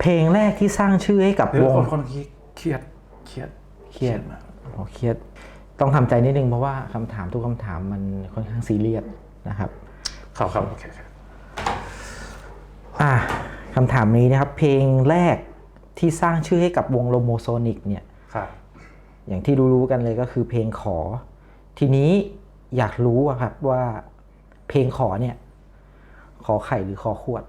เพลงแรกที่สร้างชื่อให้กับหรือวงคนคนที่เครียดเครียดเครียดมากโอ้เครียดต้องทำใจนิดนึงเพราะว่าคำถามทุกคำถามมันค่อนข้างซีเรียสนะครับครับครับโอเคครับอะคำถามนี้นะครับ เพลงแรกที่สร้างชื่อให้กับวงโลโมโซนิกเนี่ยครับอย่างที่รู้ๆกันเลยก็คือเพลงขอ ทีนี้อยากรู้อะครับว่าเพลงขอเนี่ย ขอไข่หรือขอขวด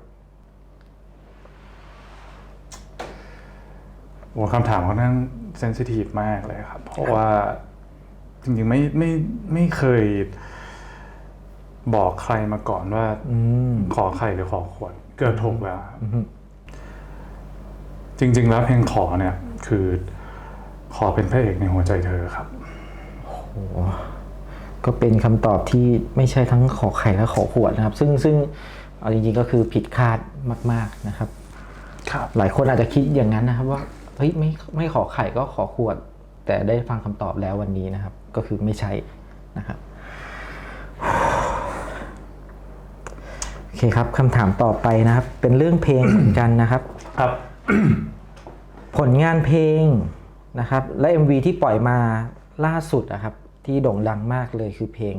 โอ้คำถามค่อนข้างเซนซิทีฟมากเลยครับ เพราะว่าจริงๆไม่ไม่ไม่เคยบอกใครมาก่อนว่าอืมขอไข่หรือขอขวด เกิดถูกแล้วครับจริง ๆ แล้วเพลงขอเนี่ย คือขอเป็นพระเอกในหัวใจเธอครับก็เป็นคำตอบที่ไม่ใช่ทั้งขอไข่และขอขวดนะครับ ซึ่งซึ่งเอาจริงๆก็คือผิดคาดมาก ๆนะครับ ครับ หลายคนอาจจะคิดอย่างนั้นนะครับว่า เฮ้ยไม่ไม่ขอไข่ก็ขอขวด แต่ได้ฟังคำตอบแล้ววันนี้นะครับ ก็คือไม่ใช่นะครับโอเคครับคำถามต่อไปนะครับ เป็นเรื่องเพลงเหมือนกันนะครับ ครับ ผลงานเพลงนะครับ และ MV ที่ปล่อยมาล่าสุดนะครับ ที่โด่งดังมากเลยคือเพลง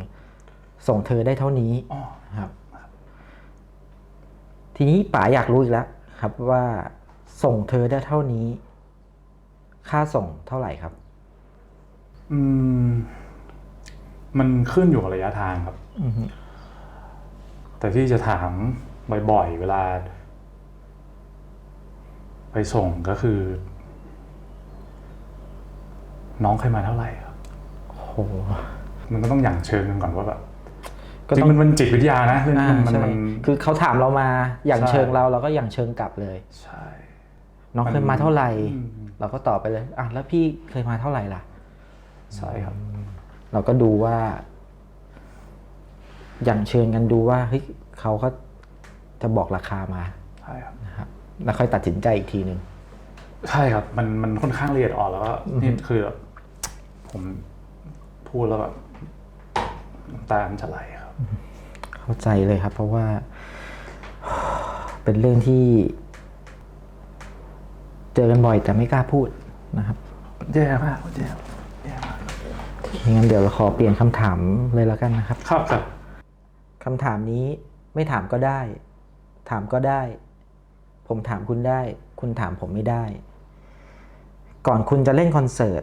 ส่งเธอได้เท่านี้อ๋อครับ ทีนี้ป๋าอยากรู้อีกแล้วครับว่าส่งเธอได้เท่านี้ ค่าส่งเท่าไหร่ครับ อืม มันขึ้นอยู่กับระยะทางครับแต่ที่จะถามบ่อยๆ เวลา ไปส่งก็คือ น้องเคยมาเท่าไหร่ครับโอ้โห มันก็ต้องอย่างเชิงกันก่อนว่าแบบก็จริต้องงมันมันจิตวิทยานะเรื่องอ่านี้มันมันใช่มัน คือเขาถามเรามาอย่างใช่ เชิงเราเราก็อย่างเชิงกลับเลย ใช่ น้องมันเคยมาเท่าไหร่ อืม เราก็ตอบไปเลยอะแล้วพี่เคยมาเท่าไหร่ล่ะใช่ครับ เราก็ดูว่า อย่างเชิญกันดูว่าเฮ้ยเขาก็จะบอกราคามาใช่ครับนะครับแล้วค่อยตัดสินใจอีกทีหนึ่งใช่ครับ มันมันค่อนข้างละเอียดอ่อนแล้วก็นี่คือแบบผมพูดแล้วแบบน้ำตามันจะไหลครับ เข้าใจเลยครับ เพราะว่าเป็นเรื่องที่เจ อกันบ่อยแต่ไม่กล้าพูดนะครับแย่มากแย่แย่มากงั้นเดี๋ยวเราขอเปลี่ยนคำถามเลยแล้วกันนะครับ ครับครับคำถามนี้ไม่ถามก็ได้ ถามก็ได้ ผมถามคุณได้ คุณถามผมไม่ได้ ก่อนคุณจะเล่นคอนเสิร์ต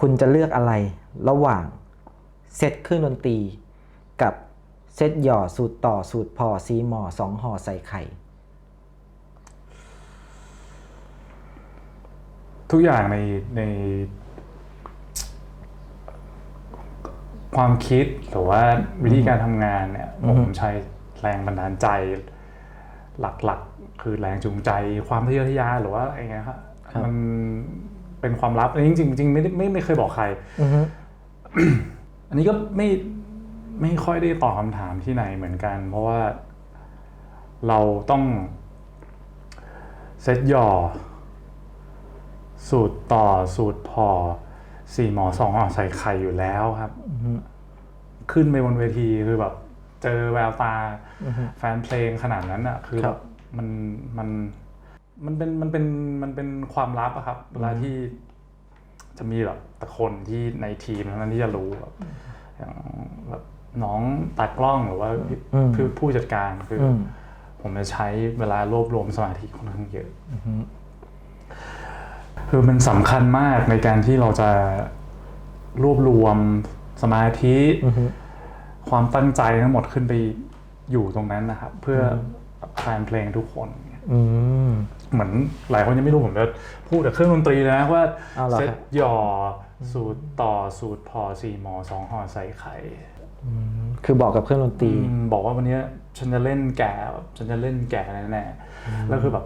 คุณจะเลือกอะไร ระหว่างเซตเครื่องดนตรี กับเซตหย่อสูตรต่อสูตรพอซีหมอสองห่อใส่ไข่ ทุกอย่างในใน ความคิดหรือว่าวิธีการทำงานเนี่ยผมใช้แรงบันดาลใจ หลักๆ คือแรงจูงใจ ความทะเยอทะยานหรือว่าอะไรเงี้ยครับครับมันเป็นความลับอันนี้จริงๆจริงๆไม่ได้ไม่ไม่เคยบอกใครอือฮึอันนี้ก็ไม่ไม่ค่อยได้ตอบคำถามที่ไหนเหมือนกัน เพราะว่าเราต้องเซตหย่อ สูตรต่อสูตรพอสี่หมอสองห่อใส่ไข่อยู่แล้วครับ ขึ้นไปบนเวทีคือแบบ เจอแววตาแฟนเพลงขนาดนั้นอะ คือคแบรับบมันมันมันเป็นมันเป็นมันเป็นความลับอะครับเวลาที่จะมีแบบแต่คนที่ในทีมเท่านั้นที่จะรู้แบบอย่างแบบน้องตากล้องหรือว่าพี่อืมผู้ผู้จัดการคือออืมผมจะใช้เวลารวบรวมสมาธิค่อนข้างเยอะ คือมันสำคัญมากในการที่เราจะรวบรวมสมาธิอือฮึความตั้งใจทั้งหมดขึ้นไปอยู่ตรงนั้นนะครับ เพื่อแฟนเพลงทุกคนอืมเหมือนหลายคนยังไม่รู้ผมจะพูดแต่เครื่องดนตรีนะว่าอ้าวเหรอเซตครับหย่ออสูตรต่อสูตรพอสี่หมอสองห่อใส่ไข่คือบอกกับเครื่องดนตรีอืมบอกว่าวันเนี้ยฉันจะเล่นแก่แบบฉันจะเล่นแก่แน่ๆแล้วคือแบบ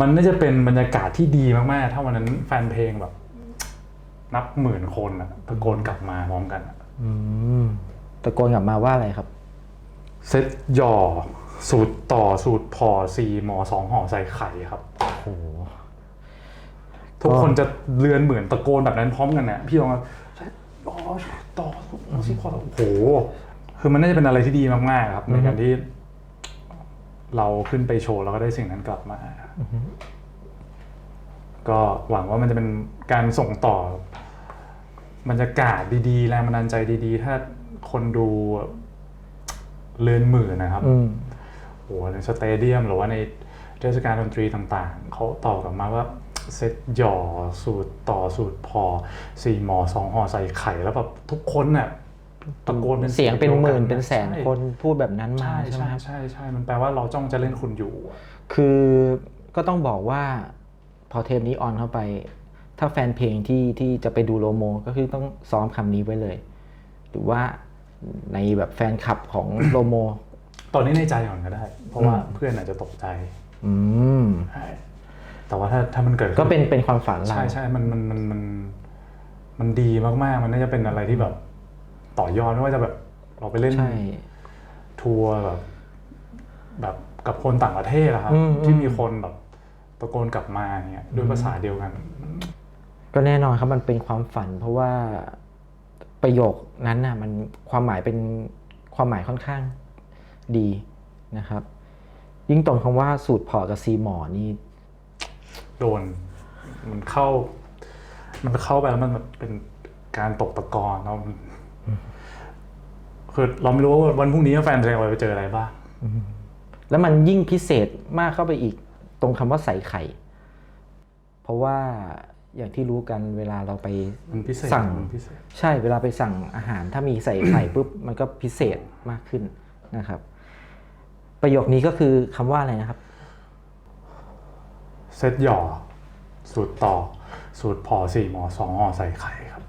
มันน่าจะเป็นบรรยากาศที่ดีมากๆ ถ้าวันนั้นแฟนเพลงแบบ นับหมื่นคนอะตะโกนกลับมาพร้อมกันอะอืมตะโกนกลับมาว่าอะไรครับ เซตหย่อสูตรต่อสูตรพอสี่หมอสองห่อใส่ไข่ครับ โอ้โหทุกคนจะเลือนเหมือนตะโกนแบบนั้นพร้อมกันนะพี่ลองมาเซตต่อต่อสูตรพอสี่พอโอ้โหคือมันน่าจะเป็นอะไรที่ดีมากๆครับในการที่ เราขึ้นไปโชว์แล้วก็ได้สิ่งนั้นกลับมา ก็หวังว่ามันจะเป็นการส่งต่อบรรยากาศดีๆ แรงบันดาลใจดีๆ ถ้าคนดูเลือนหมื่นนะครับอืมโหในสเตเดียมหรือว่าในเทศกาลดนตรีต่างๆ เขาตอบกลับมาว่าเซตหย่อสูตรต่อสูตรพอสี่หมอสองห่อใส่ไข่แล้วแบบทุกคนน่ะ ตะโกนเป็นเสียงเป็นหมื่นดียวกัเป็นแสนใช่คนพูดแบบนั้นมาใช่ใช่ไหมใช่ครับใช่ใช่มันแปลว่าเราจ้องจะเล่นคุณอยู่อะคือก็ต้องบอกว่าพอเทปนี้ออนเข้าไป ถ้าแฟนเพลงที่ที่จะไปดูโลโม ก็คือต้องซ้อมคำนี้ไว้เลย หรือว่าในแบบแฟนคลับของโลโม ตอนนี้ในใจก่อนก็ได้ เพราะว่าเพื่อนอาจจะตกใจ อืมใช่แต่ว่าถ้าถ้ามันเกิดขึ้ก็เป็นเป็นความฝันเราใช่ใช่มันมันมันมันมันดีมากๆ มันน่าจะเป็นอะไรที่แบบ ต่อยอดไม่ว่าจะแบบเราไปเล่นใช่ ทัวร์แบบแบบกับคนต่างประเทศอะครับ อืม ที่อืมมีคนแบบตะโกนกลับมาเนี่ยด้วยภาษาเดียวกันก็แน่นอนครับมันเป็นความฝัน เพราะว่าประโยคนั้นน่ะมันความหมายเป็นความหมายค่อนข้างดีนะครับ ยิ่งตรงคำว่าสูตรพอกับซีหมอนี่ โดน มันเข้า มันเข้าไปแล้วมันแบบเป็นการตกตะกอนแล้วมัน คือเราไม่รู้ว่าวันพรุ่งนี้แฟนเพลงเราไปเจออะไรบ้างแล้วมันยิ่งพิเศษมากเข้าไปอีกตรงคำว่าใส่ไข่ เพราะว่าอย่างที่รู้กันเวลาเราไปมันพิเศษสั่งมันพิเศษใช่เวลาไปสั่งอาหาร ถ้ามีใส่ไข่ปุ๊บมันก็พิเศษมากขึ้นนะครับ ประโยคนี้ก็คือคำว่าอะไรนะครับเซตหย่อสูตรต่อ สูตรพอสี่หมอสองห่อใส่ไข่ครับ